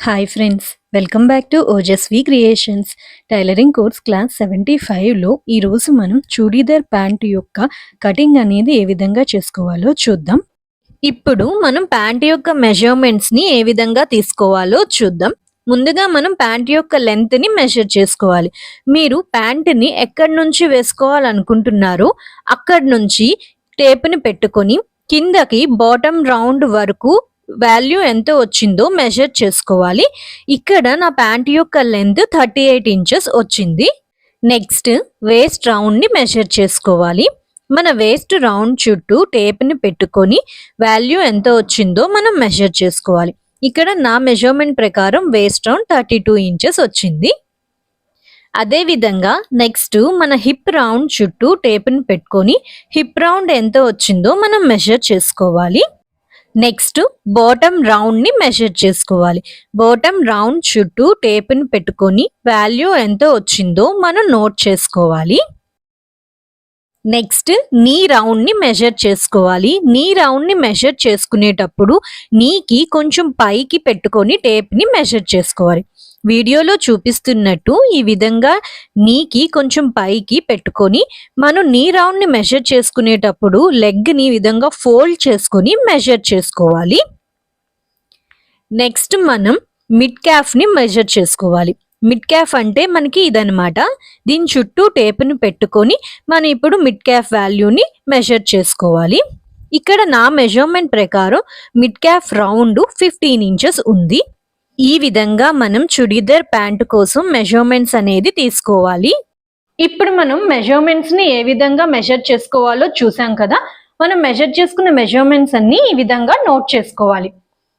Hi friends welcome back to Ojaswi creations tailoring course class seventy ఫైవ్లో ఈరోజు మనం churidar pant యొక్క కటింగ్ అనేది ఏ విధంగా చేసుకోవాలో చూద్దాం. ఇప్పుడు మనం ప్యాంట్ యొక్క మెజర్మెంట్స్ని ఏ విధంగా తీసుకోవాలో చూద్దాం. ముందుగా మనం ప్యాంట్ యొక్క లెంత్ని మెజర్ చేసుకోవాలి. మీరు ప్యాంట్ని ఎక్కడి నుంచి వేసుకోవాలనుకుంటున్నారో అక్కడి నుంచి టేప్ని పెట్టుకొని కిందకి బాటమ్ రౌండ్ వరకు వాల్యూ ఎంత వచ్చిందో మెజర్ చేసుకోవాలి. ఇక్కడ నా ప్యాంట్ యొక్క లెంత్ థర్టీ ఎయిట్ ఇంచెస్ వచ్చింది. నెక్స్ట్ వేస్ట్ రౌండ్ని మెజర్ చేసుకోవాలి. మన వేస్ట్ రౌండ్ చుట్టూ టేప్ని పెట్టుకొని వాల్యూ ఎంత వచ్చిందో మనం మెజర్ చేసుకోవాలి. ఇక్కడ నా మెజర్మెంట్ ప్రకారం waist round thirty two inches వచ్చింది. అదేవిధంగా నెక్స్ట్ మన హిప్ రౌండ్ చుట్టూ టేప్ని పెట్టుకొని హిప్ రౌండ్ ఎంత వచ్చిందో మనం మెజర్ చేసుకోవాలి. నెక్స్ట్ బాటమ్ రౌండ్ని మెజర్ చేసుకోవాలి. బాటమ్ రౌండ్ చుట్టూ టేప్ని పెట్టుకొని వాల్యూ ఎంత వచ్చిందో మనం నోట్ చేసుకోవాలి. నెక్స్ట్ నీ రౌండ్ని మెజర్ చేసుకోవాలి నీ రౌండ్ని మెజర్ చేసుకునేటప్పుడు నీకి కొంచెం పైకి పెట్టుకొని టేప్ని మెజర్ చేసుకోవాలి. వీడియోలో చూపిస్తున్నట్టు ఈ విధంగా నీకి కొంచెం పైకి పెట్టుకొని మనం నీ రౌండ్ని మెజర్ చేసుకునేటప్పుడు లెగ్ని విధంగా ఫోల్డ్ చేసుకొని మెజర్ చేసుకోవాలి. నెక్స్ట్ మనం మిడ్ క్యాఫ్ని మెజర్ చేసుకోవాలి. మిడ్ క్యాఫ్ అంటే మనకి ఇదనమాట దీని చుట్టూ టేప్ని పెట్టుకొని మనం ఇప్పుడు మిడ్ క్యాఫ్ వాల్యూని మెజర్ చేసుకోవాలి. ఇక్కడ నా మెజర్మెంట్ ప్రకారం mid calf round fifteen inches ఉంది. ఈ విధంగా మనం చుడీదర్ ప్యాంటు కోసం మెజర్మెంట్స్ అనేది తీసుకోవాలి. ఇప్పుడు మనం మెజర్మెంట్స్ని ఏ విధంగా మెజర్ చేసుకోవాలో చూసాం కదా? మనం మెజర్ చేసుకున్న మెజర్మెంట్స్ అన్ని ఈ విధంగా నోట్ చేసుకోవాలి.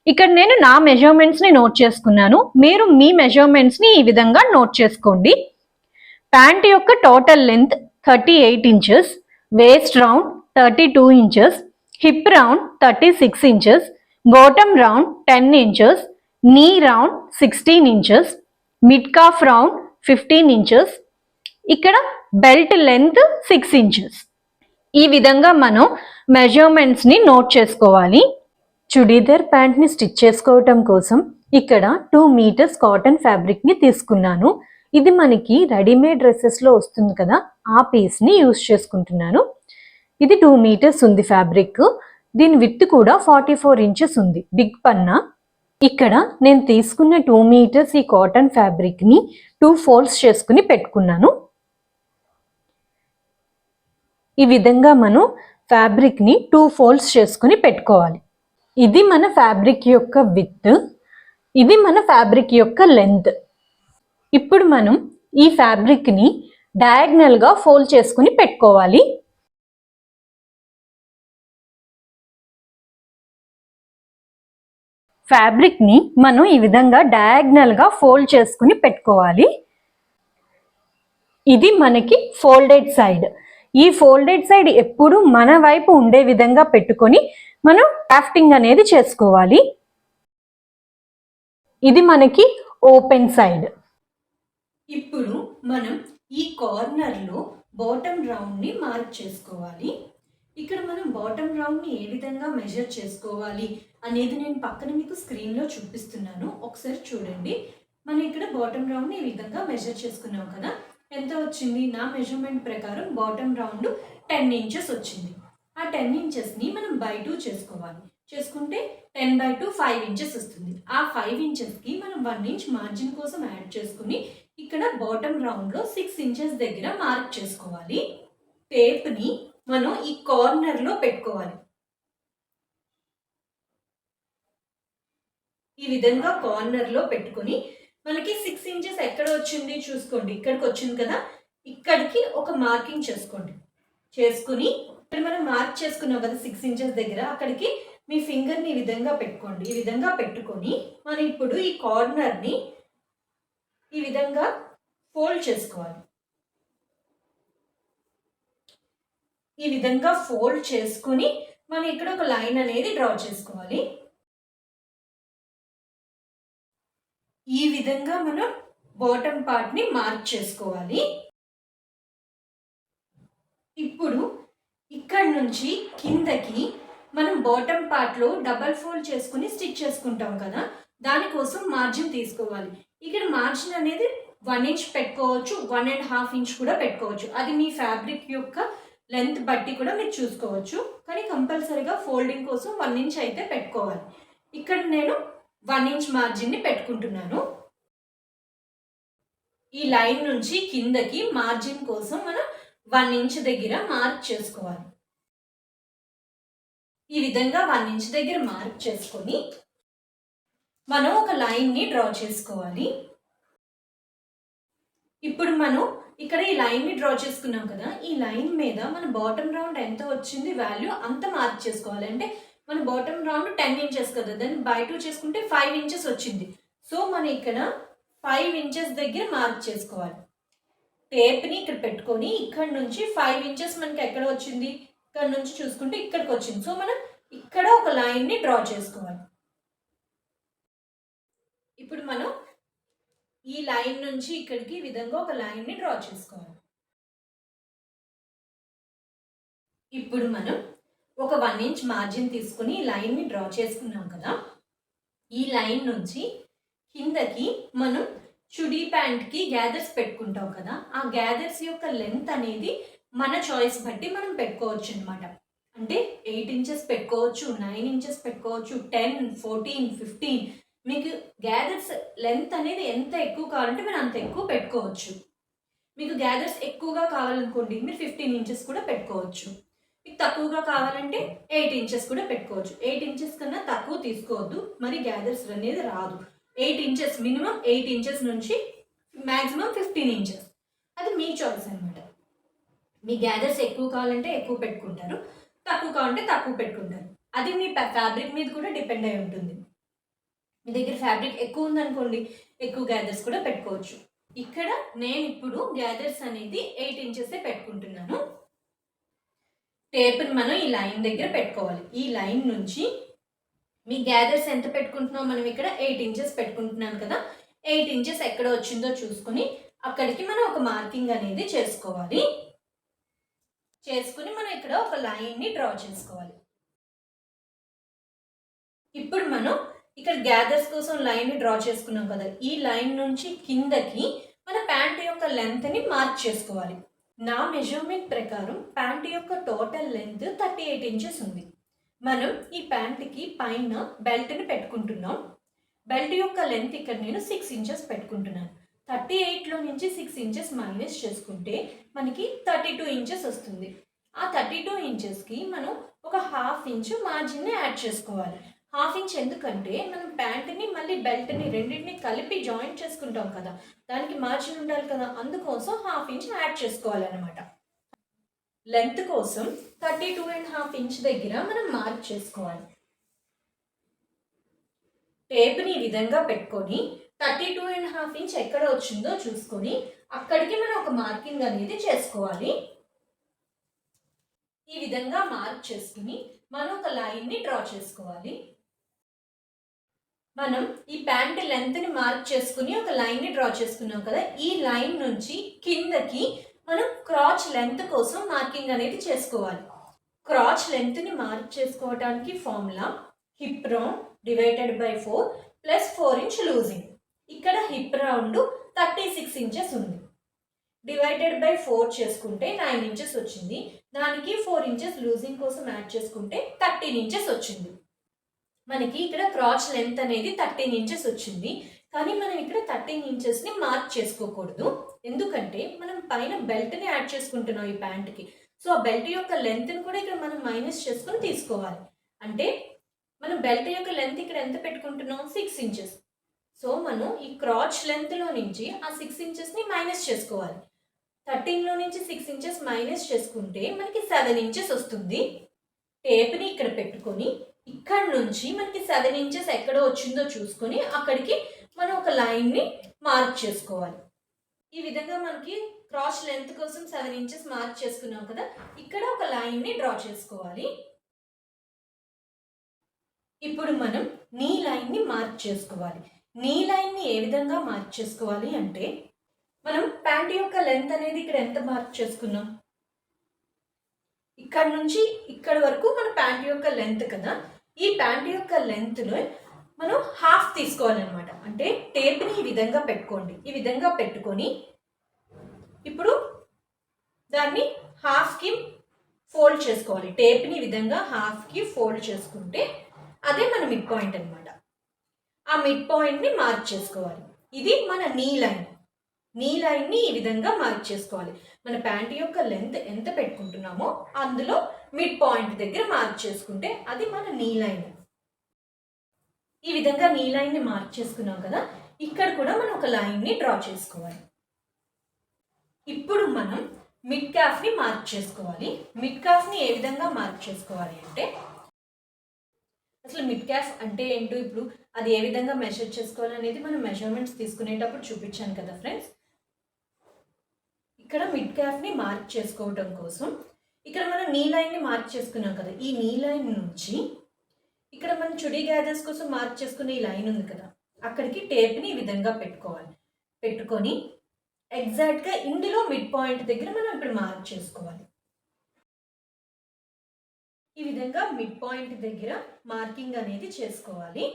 ఇక్కడ నేను నా మెజర్మెంట్స్ని నోట్ చేసుకున్నాను. మీరు మీ మెజర్మెంట్స్ని ఈ విధంగా నోట్ చేసుకోండి. ప్యాంట్ యొక్క total length thirty eight inches waist round thirty two inches hip round thirty six inches bottom round ten inches knee round sixteen inches mid calf round fifteen inches ఇక్కడ belt length six inches ఈ విధంగా మనం మెజర్మెంట్స్ని note చేసుకోవాలి. Churidar ప్యాంట్ని stitch చేసుకోవటం కోసం ఇక్కడ two metres cotton ఫ్యాబ్రిక్ని తీసుకున్నాను. ఇది మనకి రెడీమేడ్ డ్రెస్సెస్లో వస్తుంది కదా ఆ పీస్ని యూస్ చేసుకుంటున్నాను. ఇది టూ మీటర్స్ ఉంది ఫ్యాబ్రిక్ దీని విత్ కూడా ఫార్టీ ఫోర్ ఇంచెస్ ఉంది. బిగ్ పన్నా ఇక్కడ నేను తీసుకున్న టూ మీటర్స్ ఈ కాటన్ ఫ్యాబ్రిక్ని టూ ఫోల్డ్స్ చేసుకుని పెట్టుకున్నాను. ఈ విధంగా మనం ఫ్యాబ్రిక్ని టూ ఫోల్డ్స్ చేసుకుని పెట్టుకోవాలి. ఇది మన ఫ్యాబ్రిక్ యొక్క విత్ ఇది మన ఫ్యాబ్రిక్ యొక్క లెంత్ ఇప్పుడు మనం ఈ ఫ్యాబ్రిక్ని డయాగ్నల్గా ఫోల్డ్ చేసుకుని పెట్టుకోవాలి. ఫ్యాబ్రిక్ని మనం ఈ విధంగా డయాగ్నల్గా ఫోల్డ్ చేసుకుని పెట్టుకోవాలి. ఇది మనకి ఫోల్డెడ్ సైడ్ ఈ ఫోల్డెడ్ సైడ్ ఎప్పుడు మన వైపు ఉండే విధంగా పెట్టుకొని మనం క్రాఫ్టింగ్ అనేది చేసుకోవాలి. ఇది మనకి ఓపెన్ సైడ్ ఇప్పుడు మనం ఈ కార్నర్లో బాటమ్ రౌండ్ని మార్క్ చేసుకోవాలి. ఇక్కడ మనం బాటమ్ రౌండ్ని ఏ విధంగా మెజర్ చేసుకోవాలి? అనేది నేను పక్కన మీకు స్క్రీన్లో చూపిస్తున్నాను. ఒకసారి చూడండి. మనం ఇక్కడ బాటమ్ రౌండ్ని ఈ విధంగా మెజర్ చేసుకున్నాం కదా. ఎంత వచ్చింది? నా మెజర్మెంట్ ప్రకారం బాటమ్ రౌండ్ టెన్ ఇంచెస్ వచ్చింది. ఆ టెన్ ఇంచెస్ని మనం బై టూ చేసుకోవాలి. చేసుకుంటే ten by two five inches వస్తుంది. ఆ ఫైవ్ ఇంచెస్కి మనం వన్ ఇంచ్ మార్జిన్ కోసం యాడ్ చేసుకుని ఇక్కడ బాటమ్ రౌండ్లో సిక్స్ ఇంచెస్ దగ్గర మార్క్ చేసుకోవాలి. టేప్ని మనం ఈ కార్నర్లో పెట్టుకోవాలి. ఈ విధంగా కార్నర్లో పెట్టుకొని మనకి సిక్స్ ఇంచెస్ ఎక్కడ వచ్చింది చూసుకోండి. ఇక్కడికి వచ్చింది కదా. ఇక్కడికి ఒక మార్కింగ్ చేసుకోండి. చేసుకుని ఇక్కడ మనం మార్క్ చేసుకున్నాం కదా సిక్స్ ఇంచెస్ దగ్గర. అక్కడికి మీ ఫింగర్ని ఈ విధంగా పెట్టుకోండి. ఈ విధంగా పెట్టుకొని మనం ఇప్పుడు ఈ కార్నర్ని ఈ విధంగా ఫోల్డ్ చేసుకోవాలి. ఈ విధంగా ఫోల్డ్ చేసుకుని మనం ఇక్కడ ఒక లైన్ అనేది డ్రా చేసుకోవాలి. ఈ విధంగా మనం బాటమ్ పార్ట్ని మార్క్ చేసుకోవాలి. ఇప్పుడు ఇక్కడ నుంచి కిందకి మనం బాటమ్ పార్ట్లో డబల్ ఫోల్డ్ చేసుకుని స్టిచ్ చేసుకుంటాం కదా దానికోసం మార్జిన్ తీసుకోవాలి. ఇక్కడ మార్జిన్ అనేది వన్ ఇంచ్ పెట్టుకోవచ్చు వన్ అండ్ హాఫ్ ఇంచ్ కూడా పెట్టుకోవచ్చు. అది మీ ఫ్యాబ్రిక్ యొక్క లెంత్ బట్టి కూడా మీరు చూసుకోవచ్చు. కానీ కంపల్సరీగా ఫోల్డింగ్ కోసం వన్ ఇంచ్ అయితే పెట్టుకోవాలి. ఇక్కడ నేను వన్ ఇంచ్ మార్జిన్ని పెట్టుకుంటున్నాను. ఈ లైన్ నుంచి కిందకి మార్జిన్ కోసం మనం వన్ ఇంచ్ దగ్గర మార్క్ చేసుకోవాలి. ఈ విధంగా వన్ ఇంచ్ దగ్గర మార్క్ చేసుకొని మనం ఒక లైన్ని డ్రా చేసుకోవాలి. ఇప్పుడు మనం ఇక్కడ ఈ లైన్ని డ్రా చేసుకున్నాం కదా ఈ లైన్ మీద మన బాటమ్ రౌండ్ ఎంత వచ్చింది వాల్యూ అంత మార్క్ చేసుకోవాలి. అంటే మన బాటమ్ రౌండ్ టెన్ ఇంచెస్ కదా. దాన్ని బై టూ చేసుకుంటే ఫైవ్ ఇంచెస్ వచ్చింది. సో మనం ఇక్కడ ఫైవ్ ఇంచెస్ దగ్గర మార్క్ చేసుకోవాలి. టేప్ని ఇక్కడ పెట్టుకొని ఇక్కడ నుంచి ఫైవ్ ఇంచెస్ మనకి ఎక్కడ వచ్చింది? ఇక్కడ నుంచి చూసుకుంటే ఇక్కడికి వచ్చింది. సో మనం ఇక్కడ ఒక లైన్ని డ్రా చేసుకోవాలి. ఇప్పుడు మనం ఈ లైన్ నుంచి ఇక్కడికి ఈ విధంగా ఒక లైన్ని డ్రా చేసుకోవాలి. ఇప్పుడు మనం ఒక వన్ ఇంచ్ మార్జిన్ తీసుకుని లైన్ని డ్రా చేసుకున్నాం కదా. ఈ లైన్ నుంచి కిందకి మనం చుడీ ప్యాంట్కి గ్యాదర్స్ పెట్టుకుంటాం కదా. ఆ గ్యాదర్స్ యొక్క లెంత్ అనేది మన చాయిస్ బట్టి మనం పెట్టుకోవచ్చు అనమాట అంటే ఎయిట్ ఇంచెస్ పెట్టుకోవచ్చు నైన్ ఇంచెస్ పెట్టుకోవచ్చు టెన్ ఫోర్టీన్ ఫిఫ్టీన్ మీకు గ్యాదర్స్ లెంత్ అనేది ఎంత ఎక్కువ కావాలంటే మీరు అంత ఎక్కువ పెట్టుకోవచ్చు. మీకు గ్యాదర్స్ ఎక్కువగా కావాలనుకోండి మీరు ఫిఫ్టీన్ ఇంచెస్ కూడా పెట్టుకోవచ్చు. మీకు తక్కువగా కావాలంటే ఎయిట్ ఇంచెస్ కూడా పెట్టుకోవచ్చు. ఎయిట్ ఇంచెస్ కన్నా తక్కువ తీసుకోవద్దు. మరి గ్యాదర్స్ అనేది రాదు. Eight inches minimum eight inches నుంచి మ్యాక్సిమం ఫిఫ్టీన్ ఇంచెస్. అది మీ చాయిస్ అనమాట మీ గ్యాదర్స్ ఎక్కువ కావాలంటే ఎక్కువ పెట్టుకుంటారు. తక్కువ కావాలంటే తక్కువ పెట్టుకుంటారు. అది మీ ఫ్యాబ్రిక్ మీద కూడా డిపెండ్ అయి ఉంటుంది. మీ దగ్గర ఫ్యాబ్రిక్ ఎక్కువ ఉందనుకోండి ఎక్కువ గ్యాదర్స్ కూడా పెట్టుకోవచ్చు. ఇక్కడ నేను ఇప్పుడు గ్యాదర్స్ అనేది ఎయిట్ ఇంచెస్ పెట్టుకుంటున్నాను. టేప్ని మనం ఈ లైన్ దగ్గర పెట్టుకోవాలి. ఈ లైన్ నుంచి మీ గ్యాదర్స్ ఎంత పెట్టుకుంటున్నాం మనం ఇక్కడ ఎయిట్ ఇంచెస్ పెట్టుకుంటున్నాను కదా. ఎయిట్ ఇంచెస్ ఎక్కడ వచ్చిందో చూసుకొని అక్కడికి మనం ఒక మార్కింగ్ అనేది చేసుకోవాలి. చేసుకుని మనం ఇక్కడ ఒక లైన్ని డ్రా చేసుకోవాలి. ఇప్పుడు మనం ఇక్కడ గ్యాదర్స్ కోసం లైన్ని డ్రా చేసుకున్నాం కదా. ఈ లైన్ నుంచి కిందకి మన ప్యాంట్ యొక్క లెంత్ని మార్క్ చేసుకోవాలి. నా మెజర్మెంట్ ప్రకారం ప్యాంట్ యొక్క total length thirty eight inches ఉంది. మనం ఈ ప్యాంట్కి పైన బెల్ట్ని పెట్టుకుంటున్నాం. బెల్ట్ యొక్క లెంత్ ఇక్కడ నేను సిక్స్ ఇంచెస్ పెట్టుకుంటున్నాను. థర్టీ ఎయిట్లో నుంచి సిక్స్ ఇంచెస్ మైనస్ చేసుకుంటే మనకి థర్టీ టూ ఇంచెస్ వస్తుంది. ఆ థర్టీ టూ ఇంచెస్కి మనం ఒక హాఫ్ ఇంచ్ మార్జిన్ని యాడ్ చేసుకోవాలి. హాఫ్ ఇంచ్ ఎందుకంటే మనం ప్యాంట్ని మళ్ళీ బెల్ట్ని రెండింటిని కలిపి జాయింట్ చేసుకుంటాం కదా. దానికి మార్జిన్ ఉండాలి కదా. అందుకోసం హాఫ్ ఇంచ్ యాడ్ చేసుకోవాలన్నమాట. లెంత్ కోసం thirty two and half inch దగ్గర మనం మార్క్ చేసుకోవాలి. టేప్ని ఈ విధంగా పెట్టుకొని thirty two and half inch ఎక్కడ వచ్చిందో చూసుకొని అక్కడికి మనం ఒక మార్కింగ్ అనేది చేసుకోవాలి. ఈ విధంగా మార్క్ చేసుకుని మనం ఒక లైన్ని డ్రా చేసుకోవాలి. మనం ఈ ప్యాంట్ లెంత్ని మార్క్ చేసుకుని ఒక లైన్ని డ్రా చేసుకున్నాం కదా ఈ లైన్ నుంచి కిందకి మనం క్రాచ్ లెంత్ కోసం మార్కింగ్ అనేది చేసుకోవాలి. క్రాచ్ లెంత్ని మార్క్ చేసుకోవడానికి formula hip round divided by four plus four inch loosing ఇక్కడ hip round thirty six inches ఉంది. డివైడెడ్ బై ఫోర్ చేసుకుంటే నైన్ ఇంచెస్ వచ్చింది. దానికి ఫోర్ ఇంచెస్ లూజింగ్ కోసం యాడ్ చేసుకుంటే థర్టీన్ ఇంచెస్ వచ్చింది. మనకి ఇక్కడ క్రాచ్ లెంత్ అనేది థర్టీన్ ఇంచెస్ వచ్చింది. కానీ మనం ఇక్కడ థర్టీన్ ఇంచెస్ని మార్క్ చేసుకోకూడదు. ఎందుకంటే మనం పైన బెల్ట్ని యాడ్ చేసుకుంటున్నాం ఈ ప్యాంట్కి సో ఆ బెల్ట్ యొక్క లెంత్ని కూడా ఇక్కడ మనం మైనస్ చేసుకొని తీసుకోవాలి. అంటే మనం బెల్ట్ యొక్క లెంత్ ఇక్కడ ఎంత పెట్టుకుంటున్నాం? Six inches. సో మనం ఈ క్రాచ్ లెంత్లో నుంచి ఆ సిక్స్ ఇంచెస్ని మైనస్ చేసుకోవాలి. థర్టీన్లో నుంచి సిక్స్ ఇంచెస్ మైనస్ చేసుకుంటే మనకి సెవెన్ ఇంచెస్ వస్తుంది. టేప్ని ఇక్కడ పెట్టుకొని ఇక్కడ నుంచి మనకి సెవెన్ ఇంచెస్ ఎక్కడ వచ్చిందో చూసుకొని అక్కడికి మనం ఒక లైన్ని మార్క్ చేసుకోవాలి. ఈ విధంగా మనకి క్రాస్ లెంత్ కోసం సెవెన్ ఇంచెస్ మార్క్ చేసుకున్నాం కదా ఇక్కడ ఒక లైన్ని డ్రా చేసుకోవాలి. ఇప్పుడు మనం నీ లైన్ని మార్క్ చేసుకోవాలి నీ లైన్ని ఏ విధంగా మార్క్ చేసుకోవాలి అంటే మనం ప్యాంట్ యొక్క లెంత్ అనేది ఇక్కడ ఎంత మార్క్ చేసుకున్నాం? ఇక్కడ నుంచి ఇక్కడ వరకు మన ప్యాంట్ యొక్క లెంత్ కదా ఈ ప్యాంట్ యొక్క లెంత్ను మనం హాఫ్ తీసుకోవాలన్నమాట. అంటే టేప్ని ఈ విధంగా పెట్టుకోండి. ఈ విధంగా పెట్టుకొని ఇప్పుడు దాన్ని హాఫ్కి ఫోల్డ్ చేసుకోవాలి. టేప్ని ఈ విధంగా హాఫ్కి ఫోల్డ్ చేసుకుంటే అదే మన మిడ్ పాయింట్ అనమాట ఆ మిడ్ పాయింట్ని మార్క్ చేసుకోవాలి. ఇది మన నీ లైన్ నీ లైన్ని ఈ విధంగా మార్క్ చేసుకోవాలి. మన ప్యాంట్ యొక్క లెంత్ ఎంత పెట్టుకుంటున్నామో అందులో మిడ్ పాయింట్ దగ్గర మార్క్ చేసుకుంటే అది మన నీ లైన్. ఈ విధంగా నీ లైన్ని మార్క్ చేసుకున్నాం కదా ఇక్కడ కూడా మనం ఒక లైన్ని డ్రా చేసుకోవాలి. ఇప్పుడు మనం మిడ్ క్యాఫ్ని మార్క్ చేసుకోవాలి. మిడ్ క్యాఫ్ని ఏ విధంగా మార్క్ చేసుకోవాలి అంటే అసలు మిడ్ క్యాఫ్ అంటే ఏంటో ఇప్పుడు అది ఏ విధంగా మెజర్ చేసుకోవాలి అనేది మనం మెజర్మెంట్స్ తీసుకునేటప్పుడు చూపించాను కదా ఫ్రెండ్స్. ఇక్కడ మిడ్ క్యాఫ్ని మార్క్ చేసుకోవడం కోసం ఇక్కడ మనం నీ లైన్ని మార్క్ చేసుకున్నాం కదా. ఈ నీ లైన్ నుంచి ఇక్కడ మనం చుడీ గ్యాదర్స్ కోసం మార్క్ చేసుకునే ఈ లైన్ ఉంది కదా. అక్కడికి టేప్ని ఈ విధంగా పెట్టుకోవాలి. పెట్టుకొని ఎగ్జాక్ట్గా ఇందులో మిడ్ పాయింట్ దగ్గర మనం ఇప్పుడు మార్క్ చేసుకోవాలి. ఈ విధంగా మిడ్ పాయింట్ దగ్గర మార్కింగ్ అనేది చేసుకోవాలి.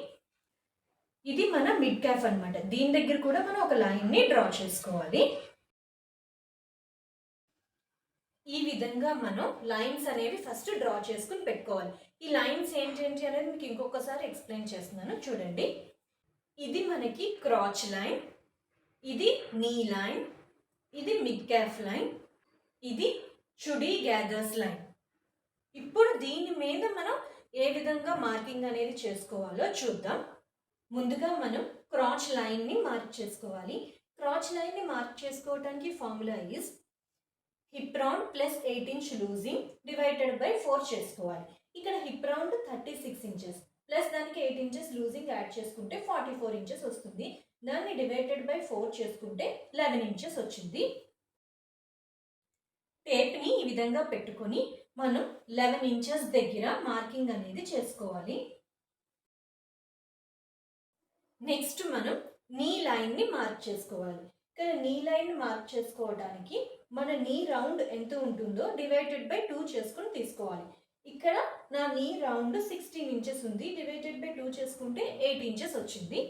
ఇది మన మిడ్ క్యాఫ్ అన్నమాట. దీని దగ్గర కూడా మనం ఒక లైన్ని డ్రా చేసుకోవాలి. ఈ విధంగా మనం లైన్స్ అనేవి ఫస్ట్ డ్రా చేసుకుని పెట్టుకోవాలి. ఈ లైన్స్ ఏంటేంటి అనేది మీకు ఇంకొకసారి ఎక్స్ప్లెయిన్ చేస్తున్నాను. చూడండి. ఇది మనకి క్రాచ్ లైన్ ఇది నీ లైన్ ఇది మిడ్ క్యాఫ్ లైన్ ఇది చుడీ గ్యాదర్స్ లైన్ ఇప్పుడు దీని మీద మనం ఏ విధంగా మార్కింగ్ అనేది చేసుకోవాలో చూద్దాం. ముందుగా మనం క్రాచ్ లైన్ని మార్క్ చేసుకోవాలి. క్రాచ్ లైన్ని మార్క్ చేసుకోవడానికి formula is hip round plus eight inch loosing divided by four చేసుకోవాలి. ఇక్కడ hip round thirty six inches plus దానికి ఎయిట్ ఇంచెస్ లూజింగ్ యాడ్ చేసుకుంటే ఫార్టీ ఫోర్ ఇంచెస్ వస్తుంది. దాన్ని డివైడెడ్ బై ఫోర్ చేసుకుంటే లెవెన్ ఇంచెస్ వచ్చింది. టేప్ని ఈ విధంగా పెట్టుకొని మనం లెవెన్ ఇంచెస్ దగ్గర మార్కింగ్ అనేది చేసుకోవాలి. నెక్స్ట్ మనం నీ లైన్ని మార్క్ చేసుకోవాలి. ఇక్కడ నీ లైన్ మార్క్ చేసుకోవడానికి మన నీ రౌండ్ ఎంత ఉంటుందో డివైడెడ్ బై టూ చేసుకుని తీసుకోవాలి. ఇక్కడ నా నీ రౌండ్ సిక్స్టీన్ ఇంచెస్ ఉంది డివైడెడ్ బై టూ చేసుకుంటే ఎయిట్ ఇంచెస్ వచ్చింది.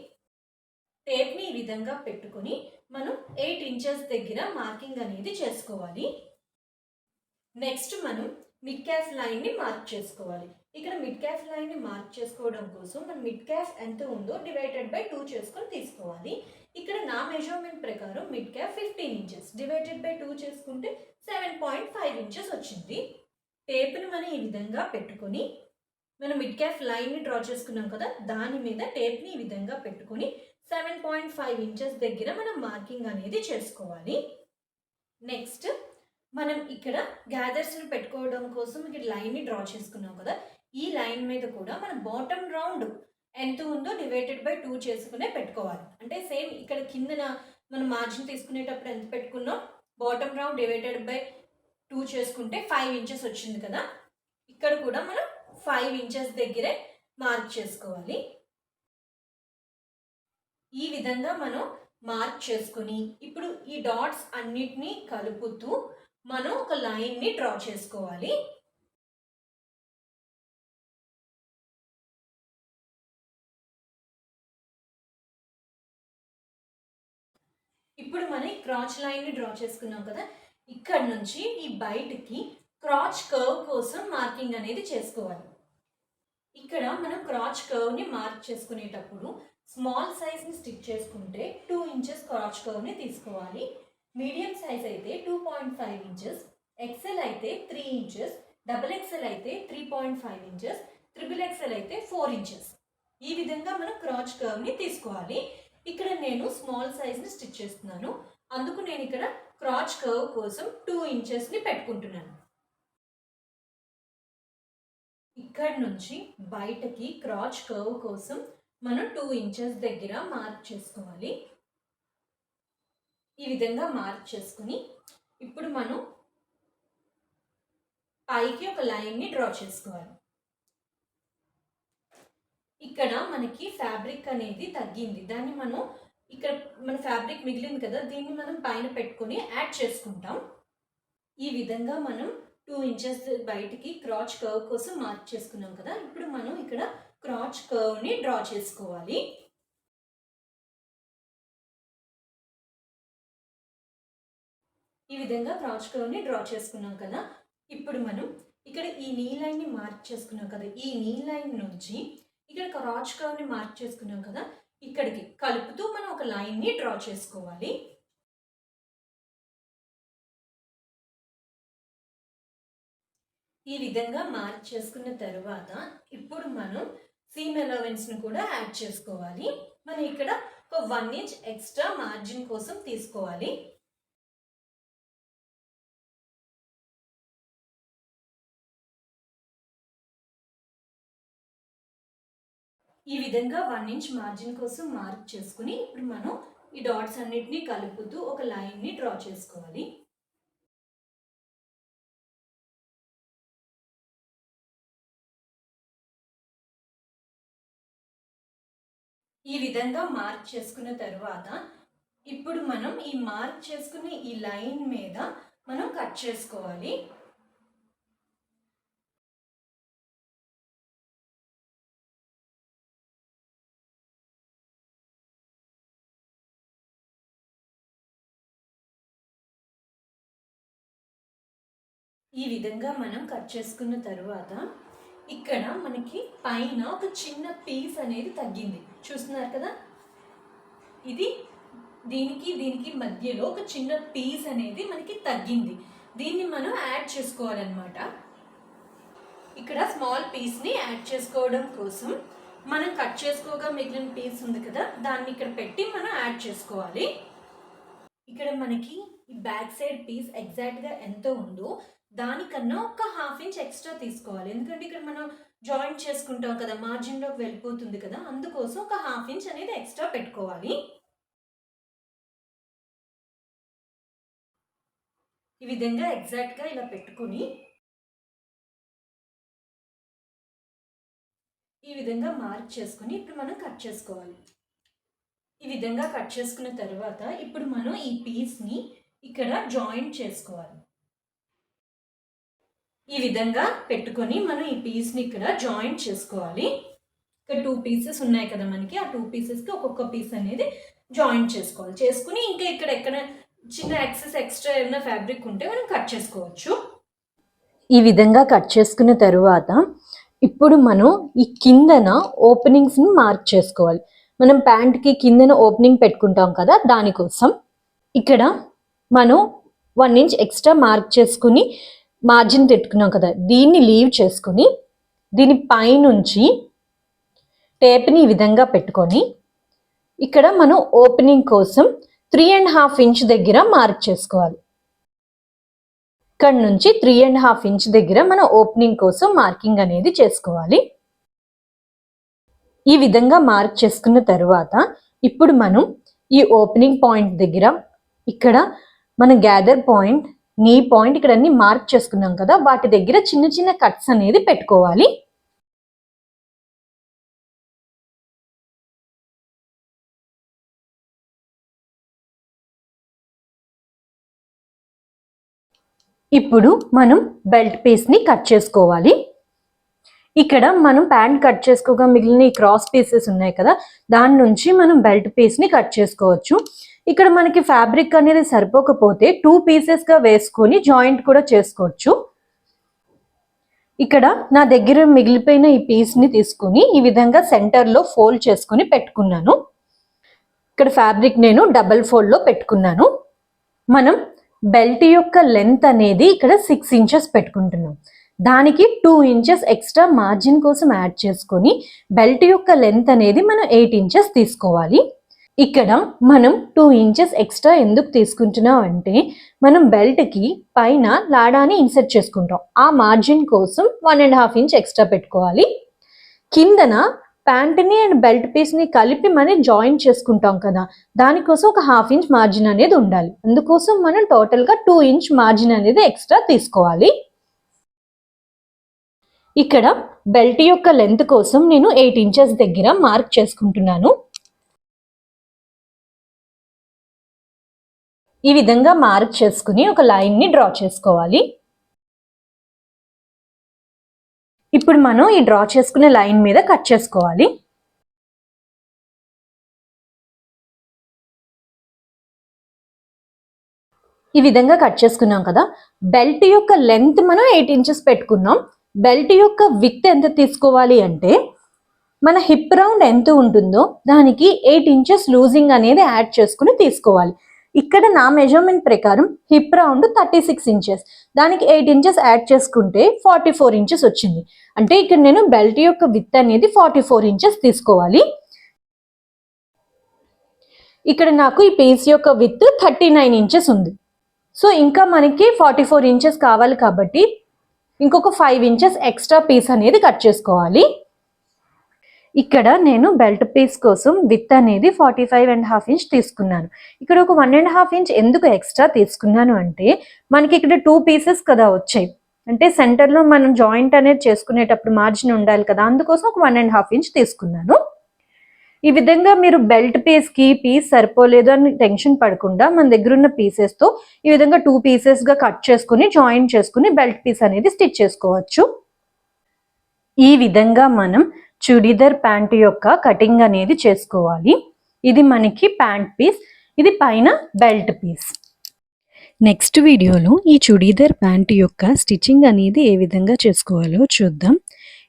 టేప్ని ఈ విధంగా పెట్టుకొని మనం ఎయిట్ ఇంచెస్ దగ్గర మార్కింగ్ అనేది చేసుకోవాలి. నెక్స్ట్ మనం మిడ్ క్యాఫ్ లైన్ని మార్క్ చేసుకోవాలి. ఇక్కడ మిడ్ క్యాఫ్ లైన్ని మార్క్ చేసుకోవడం కోసం మన మిడ్ క్యాఫ్ ఎంత ఉందో డివైడెడ్ బై టూ చేసుకొని తీసుకోవాలి. ఇక్కడ నా మెజర్మెంట్ ప్రకారం mid calf fifteen inches divided by two చేసుకుంటే సెవెన్ పాయింట్ ఫైవ్ ఇంచెస్ వచ్చింది. టేప్ని మనం ఈ విధంగా పెట్టుకొని మనం మిడ్ క్యాప్ లైన్ని డ్రా చేసుకున్నాం కదా దాని మీద టేప్ని ఈ విధంగా పెట్టుకొని సెవెన్ పాయింట్ ఫైవ్ ఇంచెస్ దగ్గర మనం మార్కింగ్ అనేది చేసుకోవాలి. నెక్స్ట్ మనం ఇక్కడ గ్యాదర్స్ని పెట్టుకోవడం కోసం ఇక్కడ లైన్ని డ్రా చేసుకున్నాం కదా ఈ లైన్ మీద కూడా మన బాటమ్ రౌండ్ ఎంత ఉందో డివైడెడ్ బై టూ చేసుకునే పెట్టుకోవాలి. అంటే సేమ్ ఇక్కడ కిందన మనం మార్జిన్ తీసుకునేటప్పుడు ఎంత పెట్టుకున్నాం? Bottom round divided by two చేసుకుంటే ఫైవ్ ఇంచెస్ వచ్చింది కదా. ఇక్కడ కూడా మనం ఫైవ్ ఇంచెస్ దగ్గరే మార్క్ చేసుకోవాలి. ఈ విధంగా మనం మార్క్ చేసుకొని ఇప్పుడు ఈ డాట్స్ అన్నిటినీ కలుపుతూ మనం ఒక లైన్ని డ్రా చేసుకోవాలి. క్రాచ్ లైన్ని డ్రా చేసుకున్నాం కదా ఇక్కడ నుంచి ఈ బయటికి క్రాచ్ కర్వ్ కోసం మార్కింగ్ అనేది చేసుకోవాలి. ఇక్కడ మనం క్రాచ్ కర్వ్ని మార్క్ చేసుకునేటప్పుడు స్మాల్ సైజ్ని స్టిచ్ చేసుకుంటే టూ ఇంచెస్ క్రాచ్ కర్వ్ని తీసుకోవాలి. మీడియం సైజ్ అయితే two point five inches XL అయితే త్రీ ఇంచెస్ డబుల్ ఎక్సెల్ అయితే three point five inches triple XL అయితే ఫోర్ ఇంచెస్. ఈ విధంగా మనం క్రాచ్ కర్వ్ని తీసుకోవాలి. ఇక్కడ నేను స్మాల్ సైజ్ని స్టిచ్ చేస్తున్నాను. అందుకు నేను ఇక్కడ క్రాచ్ కర్వ్ కోసం టూ ఇంచెస్ని పెట్టుకుంటున్నాను. ఇక్కడ నుంచి బయటకి క్రాచ్ కర్వ్ కోసం మనం టూ ఇంచెస్ దగ్గర మార్క్ చేసుకోవాలి. ఈ విధంగా మార్క్ చేసుకుని ఇప్పుడు మనం పైకి ఒక లైన్ని డ్రా చేసుకోవాలి. ఇక్కడ మనకి ఫ్యాబ్రిక్ అనేది తగ్గింది. దాన్ని మనం ఇక్కడ మన ఫ్యాబ్రిక్ మిగిలింది కదా దీన్ని మనం పైన పెట్టుకొని యాడ్ చేసుకుంటాం. ఈ విధంగా మనం టూ ఇంచెస్ బయటికి క్రాచ్ కర్వ్ కోసం మార్క్ చేసుకున్నాం కదా ఇప్పుడు మనం ఇక్కడ క్రాచ్ కర్వ్ని డ్రా చేసుకోవాలి. ఈ విధంగా క్రాచ్ కర్వ్ని డ్రా చేసుకున్నాం కదా ఇప్పుడు మనం ఇక్కడ ఈ నీ లైన్ని మార్క్ చేసుకున్నాం కదా ఈ నీ లైన్ నుంచి ఇక్కడ క్రాచ్ కర్వ్ని మార్క్ చేసుకున్నాం కదా ఇక్కడికి కలుపుతూ మనం ఒక లైన్ని డ్రా చేసుకోవాలి. ఈ విధంగా మార్క్ చేసుకున్న తర్వాత ఇప్పుడు మనం సీమ్ అలవెన్స్ను కూడా యాడ్ చేసుకోవాలి. మనం ఇక్కడ ఒక వన్ ఇంచ్ ఎక్స్ట్రా మార్జిన్ కోసం తీసుకోవాలి. ఈ విధంగా వన్ ఇంచ్ మార్జిన్ కోసం మార్క్ చేసుకుని ఇప్పుడు మనం ఈ డాట్స్ అన్నిటినీ కలుపుతూ ఒక లైన్ని డ్రా చేసుకోవాలి. ఈ విధంగా మార్క్ చేసుకున్న తర్వాత ఇప్పుడు మనం ఈ మార్క్ చేసుకునే ఈ లైన్ మీద మనం కట్ చేసుకోవాలి. ఈ విధంగా మనం కట్ చేసుకున్న తర్వాత ఇక్కడ మనకి పైన ఒక చిన్న పీస్ అనేది తగ్గింది. చూస్తున్నారు కదా? ఇది దీనికి దీనికి మధ్యలో ఒక చిన్న పీస్ అనేది మనకి తగ్గింది. దీన్ని మనం యాడ్ చేసుకోవాలన్నమాట. ఇక్కడ స్మాల్ పీస్ని యాడ్ చేసుకోవడం కోసం మనం కట్ చేసుకోగా మిగిలిన పీస్ ఉంది కదా? దాన్ని ఇక్కడ పెట్టి మనం యాడ్ చేసుకోవాలి. ఇక్కడ మనకి ఈ బ్యాక్ సైడ్ పీస్ ఎగ్జాక్ట్గా ఎంత ఉందో దానికన్నా ఒక హాఫ్ ఇంచ్ ఎక్స్ట్రా తీసుకోవాలి. ఎందుకంటే ఇక్కడ మనం జాయింట్ చేసుకుంటాం కదా మార్జిన్లోకి వెళ్ళిపోతుంది కదా అందుకోసం ఒక హాఫ్ ఇంచ్ అనేది ఎక్స్ట్రా పెట్టుకోవాలి. ఈ విధంగా ఎగ్జాక్ట్గా ఇలా పెట్టుకొని ఈ విధంగా మార్క్ చేసుకుని ఇప్పుడు మనం కట్ చేసుకోవాలి. ఈ విధంగా కట్ చేసుకున్న తర్వాత ఇప్పుడు మనం ఈ పీస్ని ఇక్కడ జాయింట్ చేసుకోవాలి. ఈ విధంగా పెట్టుకొని మనం ఈ పీస్ని ఇక్కడ జాయింట్ చేసుకోవాలి. ఇక్కడ టూ పీసెస్ ఉన్నాయి కదా మనకి. ఆ టూ పీసెస్కి ఒక్కొక్క పీస్ అనేది జాయింట్ చేసుకోవాలి. చేసుకుని ఇంకా ఇక్కడ ఎక్కడ చిన్న ఎక్సెస్ ఎక్స్ట్రా ఏమైనా ఫ్యాబ్రిక్ ఉంటే మనం కట్ చేసుకోవచ్చు. ఈ విధంగా కట్ చేసుకున్న తరువాత ఇప్పుడు మనం ఈ కిందన ఓపెనింగ్స్ని మార్క్ చేసుకోవాలి. మనం ప్యాంట్కి కిందన ఓపెనింగ్ పెట్టుకుంటాం కదా దానికోసం. ఇక్కడ మనం వన్ ఇంచ్ ఎక్స్ట్రా మార్క్ చేసుకుని మార్జిన్ పెట్టుకున్నాం కదా దీన్ని లీవ్ చేసుకొని దీని పైనుంచి టేప్ని ఈ విధంగా పెట్టుకొని ఇక్కడ మనం ఓపెనింగ్ కోసం త్రీ అండ్ హాఫ్ ఇంచ్ దగ్గర మార్క్ చేసుకోవాలి. ఇక్కడ నుంచి త్రీ అండ్ హాఫ్ ఇంచ్ దగ్గర మనం ఓపెనింగ్ కోసం మార్కింగ్ అనేది చేసుకోవాలి. ఈ విధంగా మార్క్ చేసుకున్న తర్వాత ఇప్పుడు మనం ఈ ఓపెనింగ్ పాయింట్ దగ్గర ఇక్కడ మన గ్యాదర్ పాయింట్ నీ పాయింట్ ఇక్కడ అన్ని మార్క్ చేసుకున్నాం కదా వాటి దగ్గర చిన్న చిన్న కట్స్ అనేది పెట్టుకోవాలి. ఇప్పుడు మనం బెల్ట్ పీస్ని కట్ చేసుకోవాలి. ఇక్కడ మనం ప్యాంట్ కట్ చేసుకోగా మిగిలిన ఈ క్రాస్ పీసెస్ ఉన్నాయి కదా దాని నుంచి మనం బెల్ట్ పీస్ని కట్ చేసుకోవచ్చు. ఇక్కడ మనకి ఫ్యాబ్రిక్ అనేది సరిపోకపోతే టూ పీసెస్గా వేసుకొని జాయింట్ కూడా చేసుకోవచ్చు. ఇక్కడ నా దగ్గర మిగిలిపోయిన ఈ పీస్ని తీసుకుని ఈ విధంగా సెంటర్లో ఫోల్డ్ చేసుకుని పెట్టుకున్నాను. ఇక్కడ ఫ్యాబ్రిక్ నేను డబల్ ఫోల్డ్లో పెట్టుకున్నాను. మనం బెల్ట్ యొక్క లెంత్ అనేది ఇక్కడ సిక్స్ ఇంచెస్ పెట్టుకుంటున్నాం. దానికి టూ ఇంచెస్ ఎక్స్ట్రా మార్జిన్ కోసం యాడ్ చేసుకొని బెల్ట్ యొక్క లెంత్ అనేది మనం ఎయిట్ ఇంచెస్ తీసుకోవాలి. ఇక్కడ మనం టూ ఇంచెస్ ఎక్స్ట్రా ఎందుకు తీసుకుంటున్నాం అంటే మనం బెల్ట్కి పైన లాడాని ఇన్సర్ట్ చేసుకుంటాం. ఆ మార్జిన్ కోసం one and half inch extra పెట్టుకోవాలి. కిందన ప్యాంట్ని అండ్ బెల్ట్ పీస్ని కలిపి మనం జాయిన్ చేసుకుంటాం కదా దానికోసం ఒక హాఫ్ ఇంచ్ మార్జిన్ అనేది ఉండాలి. అందుకోసం మనం టోటల్గా టూ ఇంచ్ మార్జిన్ అనేది ఎక్స్ట్రా తీసుకోవాలి. ఇక్కడ బెల్ట్ యొక్క లెంత్ కోసం నేను ఎయిట్ ఇంచెస్ దగ్గర మార్క్ చేసుకుంటున్నాను. ఈ విధంగా మార్క్ చేసుకుని ఒక లైన్ని డ్రా చేసుకోవాలి. ఇప్పుడు మనం ఈ డ్రా చేసుకునే లైన్ మీద కట్ చేసుకోవాలి. ఈ విధంగా కట్ చేసుకున్నాం కదా. బెల్ట్ యొక్క లెంత్ మనం ఎయిట్ ఇంచెస్ పెట్టుకున్నాం. బెల్ట్ యొక్క విత్ ఎంత తీసుకోవాలి అంటే మన హిప్ రౌండ్ ఎంత ఉంటుందో దానికి ఎయిట్ ఇంచెస్ లూజింగ్ అనేది యాడ్ చేసుకుని తీసుకోవాలి. ఇక్కడ నా మెజర్మెంట్ ప్రకారం hip round thirty six inches దానికి ఎయిట్ ఇంచెస్ యాడ్ చేసుకుంటే ఫార్టీ ఫోర్ ఇంచెస్ వచ్చింది. అంటే ఇక్కడ నేను బెల్ట్ యొక్క విత్ అనేది ఫార్టీ ఫోర్ ఇంచెస్ తీసుకోవాలి. ఇక్కడ నాకు ఈ పీస్ యొక్క విత్ థర్టీ నైన్ ఇంచెస్ ఉంది. సో ఇంకా మనకి ఫార్టీ ఫోర్ ఇంచెస్ కావాలి కాబట్టి ఇంకొక ఫైవ్ ఇంచెస్ ఎక్స్ట్రా పీస్ అనేది కట్ చేసుకోవాలి. ఇక్కడ నేను బెల్ట్ పీస్ కోసం విత్ అనేది forty five and half inch తీసుకున్నాను. ఇక్కడ ఒక వన్ అండ్ హాఫ్ ఇంచ్ ఎందుకు ఎక్స్ట్రా తీసుకున్నాను అంటే మనకి ఇక్కడ టూ పీసెస్ కదా వచ్చాయి. అంటే సెంటర్లో మనం జాయింట్ అనేది చేసుకునేటప్పుడు మార్జిన్ ఉండాలి కదా అందుకోసం ఒక వన్ అండ్ హాఫ్ ఇంచ్ తీసుకున్నాను. ఈ విధంగా మీరు బెల్ట్ పీస్కి పీస్ సరిపోలేదు అని టెన్షన్ పడకుండా మన దగ్గర ఉన్న పీసెస్తో ఈ విధంగా టూ పీసెస్గా కట్ చేసుకుని జాయిన్ చేసుకుని బెల్ట్ పీస్ అనేది స్టిచ్ చేసుకోవచ్చు. ఈ విధంగా మనం చుడిదర్ ప్యాంట్ యొక్క కటింగ్ అనేది చేసుకోవాలి. ఇది మనకి ప్యాంట్ పీస్ ఇది పైన బెల్ట్ పీస్. నెక్స్ట్ వీడియోలో ఈ చుడీదర్ ప్యాంట్ యొక్క స్టిచ్చింగ్ అనేది ఏ విధంగా చేసుకోవాలో చూద్దాం.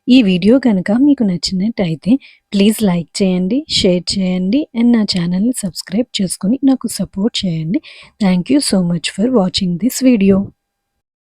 ఈ వీడియో కనుక మీకు నచ్చినట్టయితే ప్లీజ్ లైక్ చేయండి షేర్ చేయండి అండ్ నా ఛానల్ని సబ్స్క్రైబ్ చేసుకొని నాకు సపోర్ట్ చేయండి. Thank you so much for watching this video.